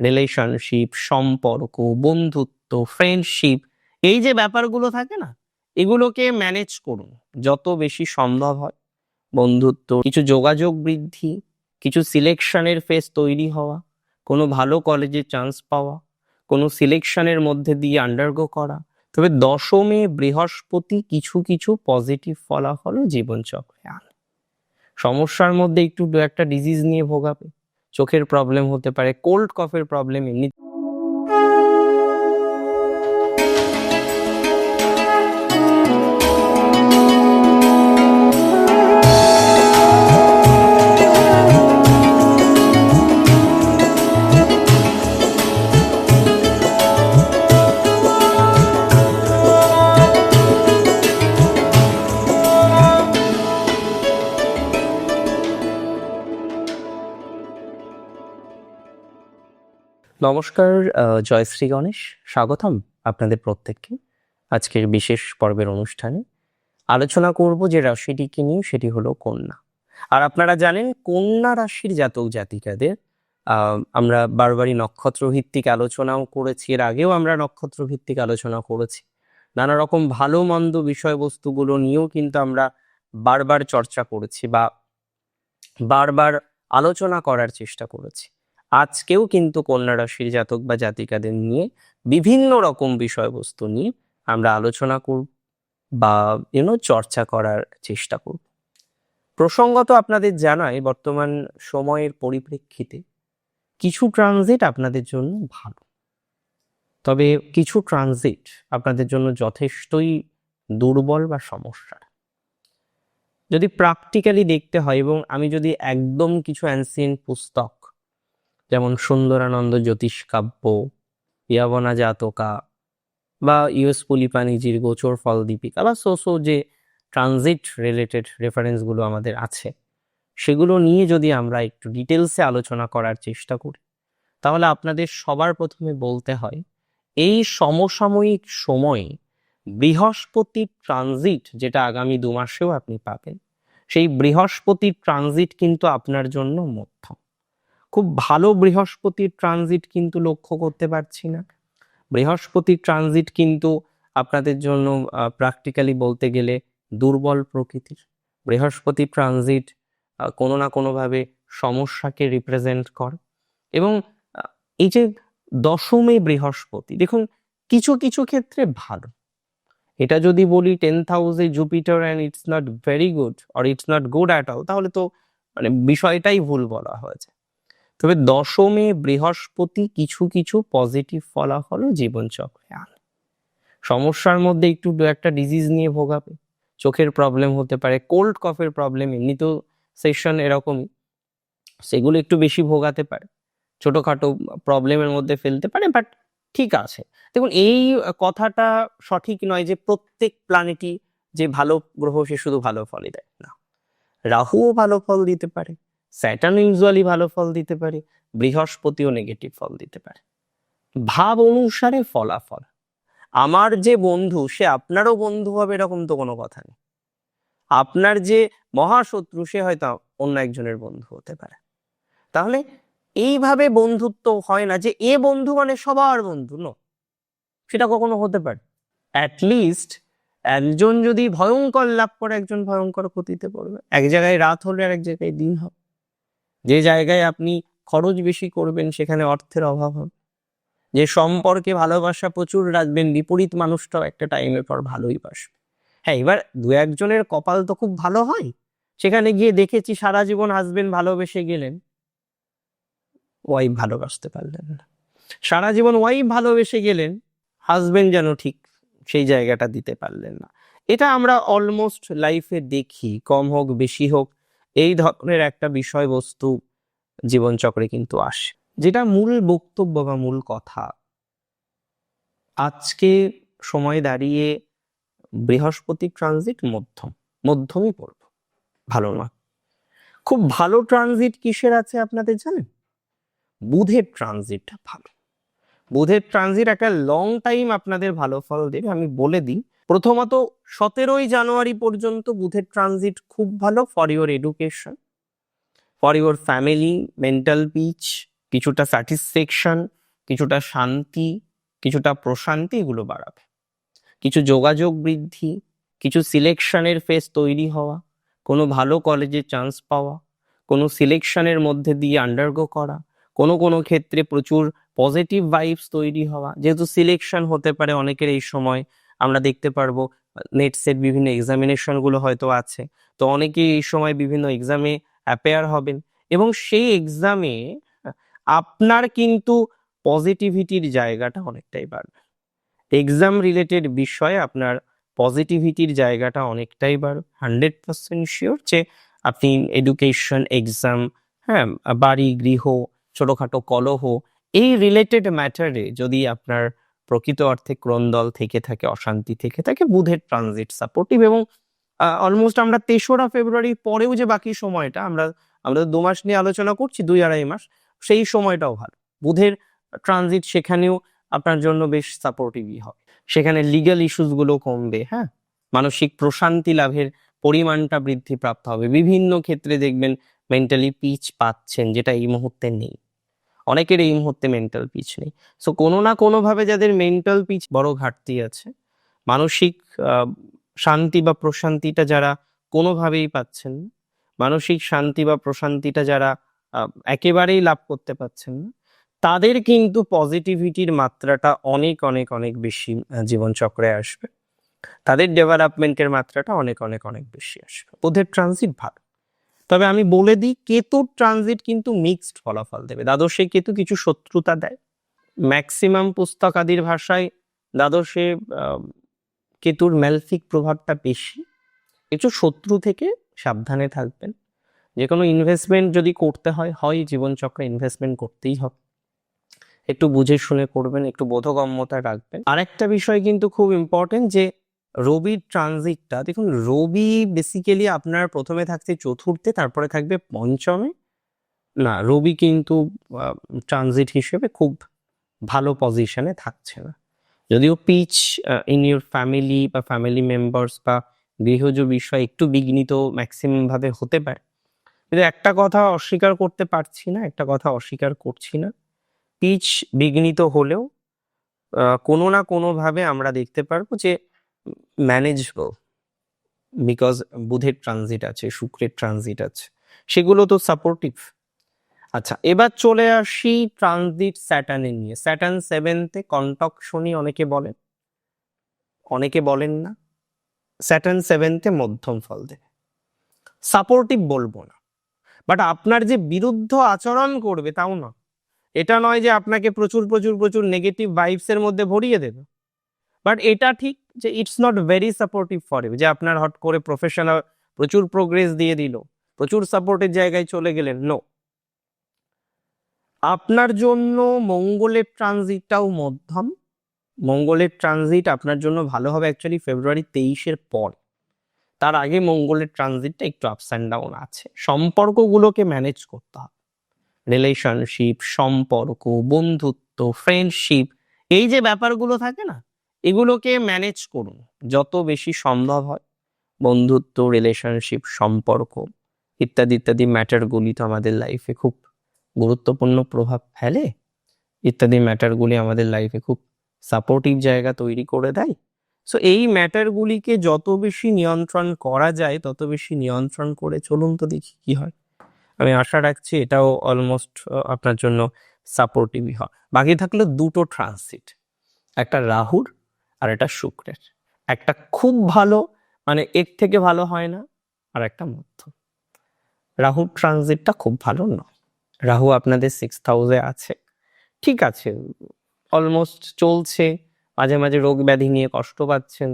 Relationship সম্পর্ক, বন্ধুত্ব friendship এই যে ব্যাপারগুলো থাকে না, এগুলোকে ম্যানেজ করুন। যত বেশি সম্ভব হয়। বন্ধুত্ব, কিছু যোগাযোগ বৃদ্ধি, কিছু সিলেকশনের ফেস তৈরি হওয়া, কোনো ভালো কলেজে চান্স পাওয়া, কোনো সিলেকশনের মধ্যে দিয়ে আন্ডারগো করা। তবে দশমে বৃহস্পতি কিছু কিছু পজিটিভ ফলাফল জীবনচক্রে আনে। সমস্যার মধ্যে একটু একটা ডিজিজ নিয়ে ভোগাবে। চোখের প্রবলেম হতে পারে কোল্ড কফের প্রবলেম এমনি নমস্কার জয়শ্রী গণেশ। স্বাগতম আপনাদের প্রত্যেককে আজকের বিশেষ পর্বের অনুষ্ঠানে। আলোচনা করব যে রাশিটিকে নিয়ে, সেটি হলো কন্যা। আর আপনারা জানেন, কন্যা রাশির জাতক জাতিকাদের আমরা বারবারই নক্ষত্র ভিত্তিক আলোচনাও করেছি। এর আগেও আমরা নক্ষত্র ভিত্তিক আলোচনা করেছি। নানা রকম ভালো মন্দ বিষয়বস্তুগুলো নিয়েও কিন্তু আমরা বারবার চর্চা করেছি বা বারবার আলোচনা করার চেষ্টা করেছি। আজকেও কিন্তু কন্যা রাশির জাতক বা জাতিকাদের নিয়ে বিভিন্ন রকম বিষয়বস্তু নিয়ে আমরা আলোচনা করব বা ইউনো চর্চা করার চেষ্টা করব। প্রসঙ্গত আপনাদের জানাই বর্তমান সময়ের পরিপ্রেক্ষিতে কিছু ট্রানজিট আপনাদের জন্য ভালো। তবে কিছু ট্রানজিট আপনাদের জন্য যথেষ্টই দুর্বল বা সমস্যা। যদি প্র্যাকটিক্যালি দেখতে হয় এবং আমি যদি একদম কিছু অ্যান্সিয়েন্ট পুস্তক যেমন সুন্দরানন্দ জ্যোতিষ কাব্য, ইয়াবনা জাতকা বা ইউএস পুলিপানিজির গোচর ফল দীপিকা বা সো সো যে ট্রানজিট রিলেটেড রেফারেন্সগুলো আমাদের আছে, সেগুলো নিয়ে যদি আমরা একটু ডিটেলসে আলোচনা করার চেষ্টা করি, তাহলে আপনাদের সবার প্রথমে বলতে হয়, এই সমসাময়িক সময়ে বৃহস্পতির ট্রানজিট যেটা আগামী দু মাসেও আপনি পাবেন, সেই বৃহস্পতির ট্রানজিট কিন্তু আপনার জন্য মধ্যম। খুব ভালো বৃহস্পতির ট্রানজিট কিন্তু লক্ষ্য করতে পারছি না। বৃহস্পতির ট্রানজিট কিন্তু আপনাদের জন্য প্র্যাকটিক্যালি বলতে গেলে দুর্বল প্রকৃতির। বৃহস্পতি ট্রানজিট কোনো না কোনোভাবে সমস্যাকে রিপ্রেজেন্ট করে। এবং এই যে দশমে বৃহস্পতি, দেখুন, কিছু কিছু ক্ষেত্রে ভালো। এটা যদি বলি টেন হাউসে Jupiter and it's not very good or it's not good at all তাহলে তো মানে বিষয়টাই ভুল বলা হয়েছে। তবে দশমে বৃহস্পতি কিছু কিছু পজিটিভ ফলাফল জীবনচক্রে আনে। সমস্যার মধ্যে একটু দু একটা ডিজিজ নিয়ে ভোগাবে। চোখের প্রবলেম হতে পারে কোল্ড কফের প্রবলেম এমনিতেও সেশন এরকমই। সেগুলো একটু বেশি ভোগাতে পারে। ছোটোখাটো প্রবলেমের মধ্যে ফেলতে পারে বাট ঠিক আছে। দেখুন, এই কথাটা সঠিক নয় যে প্রত্যেক প্ল্যানেটই যে ভালো গ্রহ, সে শুধু ভালো ফলই দেয় না। রাহুও ভালো ফল দিতে পারে। স্যাটার্ন ইউজুয়ালি ভালো ফল দিতে পারে, বৃহস্পতিও নেগেটিভ ফল দিতে পারে। ভাব অনুসারে ফলাফল। আমার যে বন্ধু, সে আপনারও বন্ধু হবে এরকম তো কোনো কথা নেই। আপনার যে মহাশত্রু, সে হয়তো অন্য একজনের বন্ধু হতে পারে। তাহলে এইভাবে বন্ধুত্ব হয় না যে, এ বন্ধু মানে সবার বন্ধু, ন। সেটা কখনো হতে পারে। অ্যাটলিস্ট একজন যদি ভয়ঙ্কর লাভ করে, একজন ভয়ঙ্কর ক্ষতিতে পড়বে। এক জায়গায় রাত হলে আর এক জায়গায় দিন হবে। যে জায়গায় আপনি খরচ বেশি করবেন, সেখানে অর্থের অভাব হবে। যে সম্পর্কে ভালোবাসা প্রচুর রাখবেন, বিপরীত মানুষটাও একটা টাইমের পর ভালোই বাসবে। হ্যাঁ এবার দু একজনের কপাল তো খুব ভালো হয়। সেখানে গিয়ে দেখেছি সারা জীবন হাজবেন্ড ভালোবেসে গেলেন। ওয়াইফ ভালোবাসতে পারলেন না। সারা জীবন ওয়াইফ ভালোবেসে গেলেন হাজবেন্ড যেন ঠিক সেই জায়গাটা দিতে পারলেন না। এটা আমরা অলমোস্ট লাইফে দেখি, কম হোক, বেশি হোক। এই ধরনের একটা বিষয়বস্তু জীবনচক্রে কিন্তু আসে। যেটা মূল বক্তব্য বা মূল কথা। আজকে সময় দাঁড়িয়ে বৃহস্পতি ট্রানজিট মধ্যম, মধ্যমই পড়ব। ভালো না। খুব ভালো ট্রানজিট কিসের আছে আপনাদের জানেন? বুধের ট্রানজিটটা ভালো। বুধের ট্রানজিট একটা লং টাইম আপনাদের ভালো ফল দেবে, আমি বলে দিই। প্রথমত সতেরোই জানুয়ারি পর্যন্ত বুথের ট্রানজিট খুব ভালো for your education for your family mental peace কিছুটা স্যাটিসফ্যাকশন কিছুটা শান্তি, কিছুটা প্রশান্তি এগুলো বাড়াবে। কিছু যোগাযোগ বৃদ্ধি, কিছু সিলেকশনের ফেস তৈরি হওয়া, কোনো ভালো কলেজে চান্স পাওয়া, কোনো সিলেকশনের মধ্যে দিয়ে আন্ডারগো করা, কোনো কোনো ক্ষেত্রে প্রচুর পজিটিভ ভাইবস তৈরি হওয়া। যেহেতু সিলেকশন হতে পারে অনেকের এই সময় আমরা দেখতে পারব নেট সেট বিভিন্ন এক্সামিনেশনগুলো হয়তো আছে। তো অনেকেই এই সময় বিভিন্ন এক্সামে অ্যাপেয়ার হবেন এবং সেই এক্সামে আপনার কিন্তু পজিটিভিটির জায়গাটা অনেকটাই বাড়বে। এক্সাম রিলেটেড বিষয়ে আপনার পজিটিভিটির জায়গাটা অনেকটাই বাড়বে। হান্ড্রেড পার্সেন্ট শিওর যে আপনি এডুকেশন এক্সাম হ্যাঁ বাড়ি, গৃহ, ছোটোখাটো কলহ, এই রিলেটেড ম্যাটারে যদি আপনার প্রকৃত অর্থে ক্রন্দল থেকে থাকে, অশান্তি থেকে থাকে, বুধের ট্রানজিট সাপোর্টিভ এবং অলমোস্ট আমরা তেসরা ফেব্রুয়ারির পরেও যে বাকি সময়টা, আমরা আমরা দু মাস নিয়ে আলোচনা করছি, দুই আড়াই মাস, সেই সময়টাও ভালো। বুধের ট্রানজিট সেখানেও আপনার জন্য বেশ সাপোর্টিভই হবে। সেখানে লিগাল ইস্যুসগুলো কমবে হ্যাঁ? মানসিক প্রশান্তি লাভের পরিমাণটা বৃদ্ধি প্রাপ্ত হবে। বিভিন্ন ক্ষেত্রে দেখবেন মেন্টালি পিচ পাচ্ছেন, যেটা এই মুহূর্তে নেই। অনেকের এই মুহূর্তে মেন্টাল পিচ নেই। সো কোনো না কোনোভাবে যাদের মেন্টাল পিচ বড় ঘাটতি আছে, মানসিক শান্তি বা প্রশান্তিটা যারা কোনোভাবেই পাচ্ছেন না, মানসিক শান্তি বা প্রশান্তিটা যারা একেবারেই লাভ করতে পারছেন না, তাদের কিন্তু পজিটিভিটির মাত্রাটা অনেক অনেক অনেক বেশি জীবনচক্রে আসবে। তাদের ডেভেলপমেন্টের মাত্রাটা অনেক অনেক অনেক বেশি আসবে। ওদের ট্রানজিট ভালো। তবে আমি বলে দিই, কেতুর ট্রানজিট কিন্তু মিক্সড ফলাফল দেবে। দ্বাদশে কেতু কিছু শত্রুতা দেয়। ম্যাক্সিমাম পুস্তকাদির ভাষায় দ্বাদশে কেতুর ম্যালফিক প্রভাবটা বেশি। কিছু শত্রু থেকে সাবধানে থাকবেন। যে কোনো ইনভেস্টমেন্ট যদি করতে হয় হয় জীবনচক্রে ইনভেস্টমেন্ট করতেই হবে। একটু বুঝে শুনে করবেন, একটু বোধগম্যতা রাখবেন। আরেকটা বিষয় কিন্তু খুব ইম্পর্টেন্ট যে রবির ট্রানজিটটা, দেখুন রবি বেসিক্যালি আপনার প্রথমে থাকছে চতুর্থে, তারপরে থাকবে পঞ্চমে। না, রবি কিন্তু ট্রানজিট হিসেবে খুব ভালো পজিশনে থাকছে না। যদিও পিচ ইন ইউর ফ্যামিলি বা ফ্যামিলি মেম্বার্স বা গৃহজ বিষয় একটু বিঘ্নিত ম্যাক্সিমাম ভাবে হতে পারে। কিন্তু একটা কথা অস্বীকার করতে পারছি না, একটা কথা অস্বীকার করছি না। পিচ বিঘ্নিত হলেও কোনো না কোনোভাবে আমরা দেখতে পারব যে ম্যানেজবল বিকজ বুধের ট্রানজিট আছে, শুক্রের ট্রানজিট আছে, সেগুলো তো সাপোর্টিভ আচ্ছা এবার চলে আসি ট্রানজিট স্যাটার্নের নিয়ে। স্যাটার্ন সেভেন্থে কন্টক শনি অনেকে বলেন অনেকে বলেন না স্যাটার্ন সেভেন্থে মধ্যম ফল দেবে সাপোর্টিভ বলব না বাট আপনার যে বিরুদ্ধ আচরণ করবে তাও না এটা নয় যে আপনাকে প্রচুর প্রচুর প্রচুর নেগেটিভ ভাইবস এর মধ্যে ভরিয়ে দেবে। বাট এটা ঠিক যে it's not very supportive for you যে আপনার হট করে প্রফেশনাল প্রচুর প্রোগ্রেস দিয়ে দিল, প্রচুর সাপোর্টের জায়গায় চলে গেলেন নো আপনার জন্য মঙ্গলের ট্রানজিটটাও মধ্যম। মঙ্গলের ট্রানজিট আপনার জন্য ভালো হবে অ্যাকচুয়ালি ফেব্রুয়ারি তেইশের পর। তার আগে মঙ্গলের ট্রানজিটটা একটু আপস অ্যান্ড ডাউন আছে। সম্পর্কগুলোকে ম্যানেজ করতে হবে। রিলেশনশিপ সম্পর্ক, বন্ধুত্ব ফ্রেন্ডশিপ এই যে ব্যাপারগুলো থাকে না এগুলোকে ম্যানেজ করুন। যত বেশি সম্ভব হয়, বন্ধুত্ব রিলেশনশিপ সম্পর্ক ইত্যাদি ইত্যাদি ম্যাটারগুলি তো আমাদের লাইফে খুব গুরুত্বপূর্ণ প্রভাব ফেলে। ইত্যাদি ম্যাটারগুলি আমাদের লাইফে খুব সাপোর্টিভ জায়গা তৈরি করে দেয়। সো এই ম্যাটারগুলিকে যত বেশি নিয়ন্ত্রণ করা যায়, তত বেশি নিয়ন্ত্রণ করে চলুন তো দেখি কি হয়। আমি আশা রাখছি এটাও অলমোস্ট আপনার জন্য সাপোর্টিভই হয়। বাকি থাকল দুটো ট্রানজিট একটা রাহুর আর এটা শুক্রের। একটা খুব ভালো মানে এর থেকে ভালো হয় না, আর একটা মধ্য। রাহু ট্রানজিটটা খুব ভালো নয়। রাহু আপনাদের সিক্স হাউসে আছে। ঠিক আছে অলমোস্ট চলছে। মাঝে মাঝে রোগ ব্যাধি নিয়ে কষ্ট পাচ্ছেন,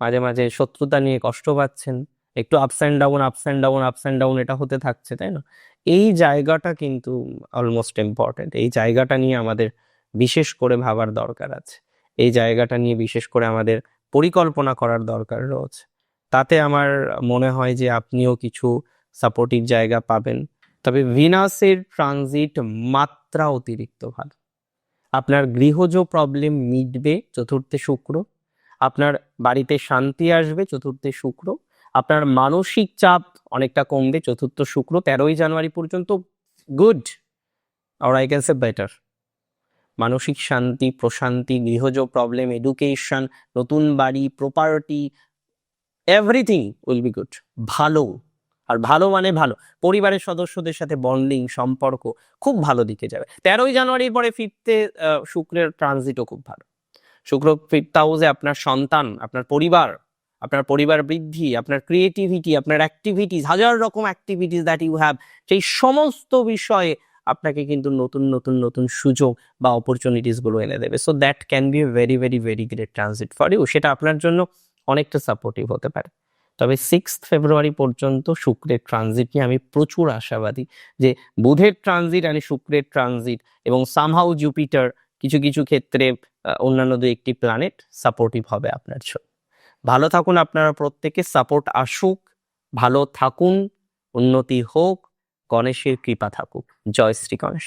মাঝে মাঝে শত্রুতা নিয়ে কষ্ট পাচ্ছেন। একটু ups and down ups and down ups and down এটা হতে থাকছে, তাই না? এই জায়গাটা কিন্তু অলমোস্ট ইম্পর্টেন্ট এই জায়গাটা নিয়ে আমাদের বিশেষ করে ভাবার দরকার আছে। এই জায়গাটা নিয়ে বিশেষ করে আমাদের পরিকল্পনা করার দরকার রয়েছে। তাতে আমার মনে হয় যে আপনিও কিছু সাপোর্টিভ জায়গা পাবেন। তবে ভিনাসের ট্রানজিট মাত্রা অতিরিক্ত ভালো। আপনার গৃহজ প্রবলেম মিটবে চতুর্থে শুক্র, আপনার বাড়িতে শান্তি আসবে চতুর্থে শুক্র, আপনার মানসিক চাপ অনেকটা কমবে চতুর্থ শুক্র, তেরোই জানুয়ারি পর্যন্ত গুড আর আই ক্যান সে বেটার মানসিক শান্তি, প্রশান্তি, গৃহজ প্রবলেম এডুকেশন নতুন বাড়ি property everything will be good ভালো, আর ভালো মানে ভালো। পরিবারের সদস্যদের সাথে বন্ডিং সম্পর্ক খুব ভালো দিকে যাবে। তেরোই জানুয়ারির পরে ফিফতে শুক্রের ট্রানজিটও খুব ভালো। শুক্র ফিফথ হাউসে আপনার সন্তান, আপনার পরিবার আপনার পরিবার বৃদ্ধি, আপনার ক্রিয়েটিভিটি আপনার অ্যাক্টিভিটিস হাজার রকম অ্যাক্টিভিটিস দ্যাট ইউ হ্যাভ সেই সমস্ত বিষয়ে আপনাকে কিন্তু নতুন নতুন নতুন সুযোগ বা অপরচুনিটিসগুলো এনে দেবে। So that can be a very very very great transit for you সেটা আপনার জন্য অনেকটা সাপোর্টিভ হতে পারে। তবে সিক্স ফেব্রুয়ারি পর্যন্ত শুক্রের ট্রানজিট নিয়ে আমি প্রচুর আশাবাদী যে বুধের ট্রানজিট আর শুক্রের ট্রানজিট এবং সামহাউ জুপিটার কিছু কিছু ক্ষেত্রে অন্যান্য দু একটি প্ল্যানেট সাপোর্টিভ হবে আপনার জন্য। ভালো থাকুন আপনারা প্রত্যেকে সাপোর্ট আসুক, ভালো থাকুন, উন্নতি হোক গণেশের কৃপা থাকুক। জয় শ্রী গণেশ।